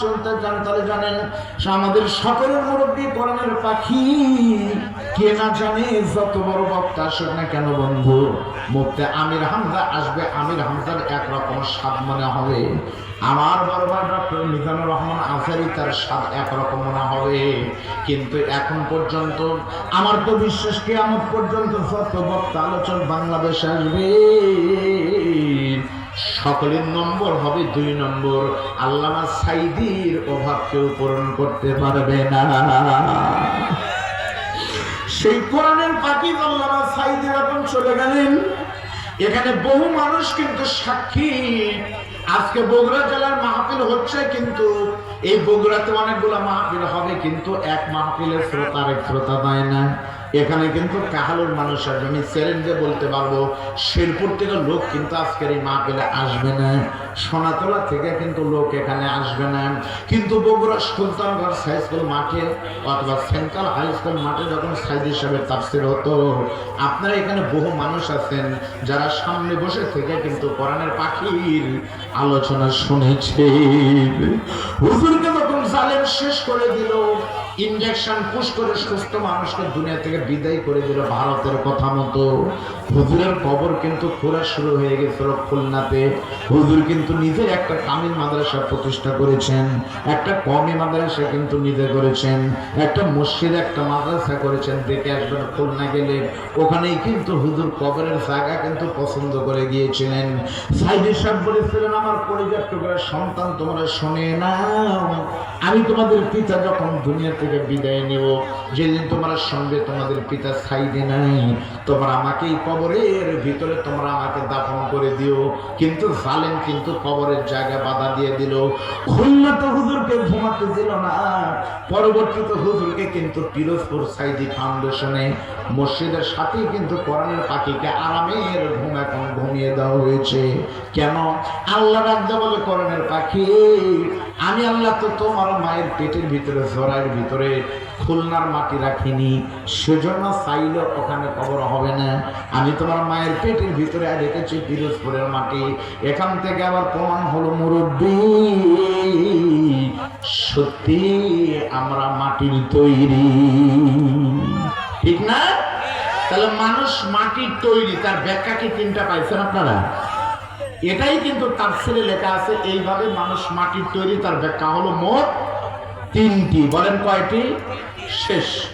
শুনতে চান তাহলে জানেন আমাদের সকলের মুরব্বী করণের পাখি। কে না জানে যত বড় বক্তা না কেন বন্ধু আমির হামজা আসবে, আমির হামজার একরকম স্বাদ মনে হবে। আমার ভাই ডক্টর মিজানুর রহমান আজারি তার স্বাদ একরকম মনে হবে। কিন্তু এখন পর্যন্ত, আমার তো বিশ্বাস কি আমার পর্যন্ত যত বক্তা আলোচক বাংলাদেশ আসবে সকলের নম্বর হবে দুই নম্বর। আল্লামা সাইদির অভাব কেউ পূরণ করতে পারবে না। সেই কোরআনের পাখি আল্লামা সাইদির এখন চলে গেলেন। এখানে বহু মানুষ কিন্তু সাক্ষী। আজকে বগুড়া জেলার মাহফিল হচ্ছে কিন্তু এই বগুড়াতে অনেকগুলো মাহফিল হবে, কিন্তু এক মাহফিলের শ্রোতা আরেক শ্রোতা দেয় না। এখানে কিন্তু কাহালুর মানুষ আসবে আমি চ্যালেঞ্জে বলতে পারব, শেরপুর থেকে লোক কিন্তু আজকের এই মাহফিলে আসবে না। সোনাতলা থেকে কিন্তু লোক এখানে আসবে না। কিন্তু বগুড়া সুলতানগঞ্জ হাই স্কুল মাঠে অথবা সেন্ট্রাল হাই স্কুল মাঠে যখন সাইদ হিসাবে তাফসির হতো, আপনারা এখানে বহু মানুষ আছেন যারা সামনে বসে থেকে কিন্তু কোরআনের পাখির আলোচনা শুনেছে। হুজুরকে নতুন জালেম শেষ করে দিল ইনজেকশন পুশ করে সুস্থ মানুষকে দুনিয়া থেকে বিদায় করে দিল ভারতের কথা মতো। হুজুরের কবর কিন্তু খোঁড়া শুরু হয়ে গেছিল খুলনাতে। হুজুর কিন্তু নিজে একটা কামিল মাদ্রাসা প্রতিষ্ঠা করেছেন, একটা কমি মাদ্রাসা কিন্তু নিজে করেছেন, একটা মসজিদ একটা মাদ্রাসা করেছেন, দেখে আসবেন খুলনা গেলে। ওখানেই কিন্তু হুজুর কবরের জায়গা কিন্তু পছন্দ করে গিয়েছিলেন। সাইদি সাহেব বলেছিলেন, আমার পরিবার টুকরার সন্তান, তোমরা শোনে নাও। আমি তোমাদের পিতা যখন দুনিয়া থেকে বিদায় নেব, যেদিন তোমরা সঙ্গে তোমাদের পিতা সাইডে নাই, তোমরা আমাকে এই কবরের ভিতরে তোমরা আমাকে দাফন করে দিও। কিন্তু জালেম কিন্তু কবরের জায়গা বাধা দিয়ে দিল। খুলনা তো হুজুরকে ঘুমাতে দিল না। পরবর্তীতে হুজুরকে কিন্তু পিরোজপুর সাইদি ফাউন্ডেশনে, মসজিদের সাথেই কিন্তু কোরআনের পাখিকে আরামের ঘুম এখন ঘুমিয়ে দেওয়া হয়েছে। কেন? আল্লাহ রাখতে বলে কোরআনের পাখি আমি আল্লাহ তো তোমার মায়ের পেটের ভিতরে, জরায়ের ভিতরে খুলনার মাটি রাখিনি। সেজন্য চাইলে ওখানে কবর হবে না। আমি তোমার মায়ের পেটের ভিতরে রেখেছি পিরোজপুরের মাটি। এখান থেকে আবার প্রমাণ হলো মুরব্বী। সত্যি আমরা মাটির তৈরি। ঠিক না? তাহলে মানুষ মাটির তৈরি, তার ব্যাখ্যা কি তিনটা পাইছেন আপনারা? এটাই কিন্তু তার ছেলে লেখা আছে, এইভাবে মানুষ মাটির তৈরি, তার ব্যাখ্যা হলো মোট তিনটি। বলেন কয়টি? শেষ।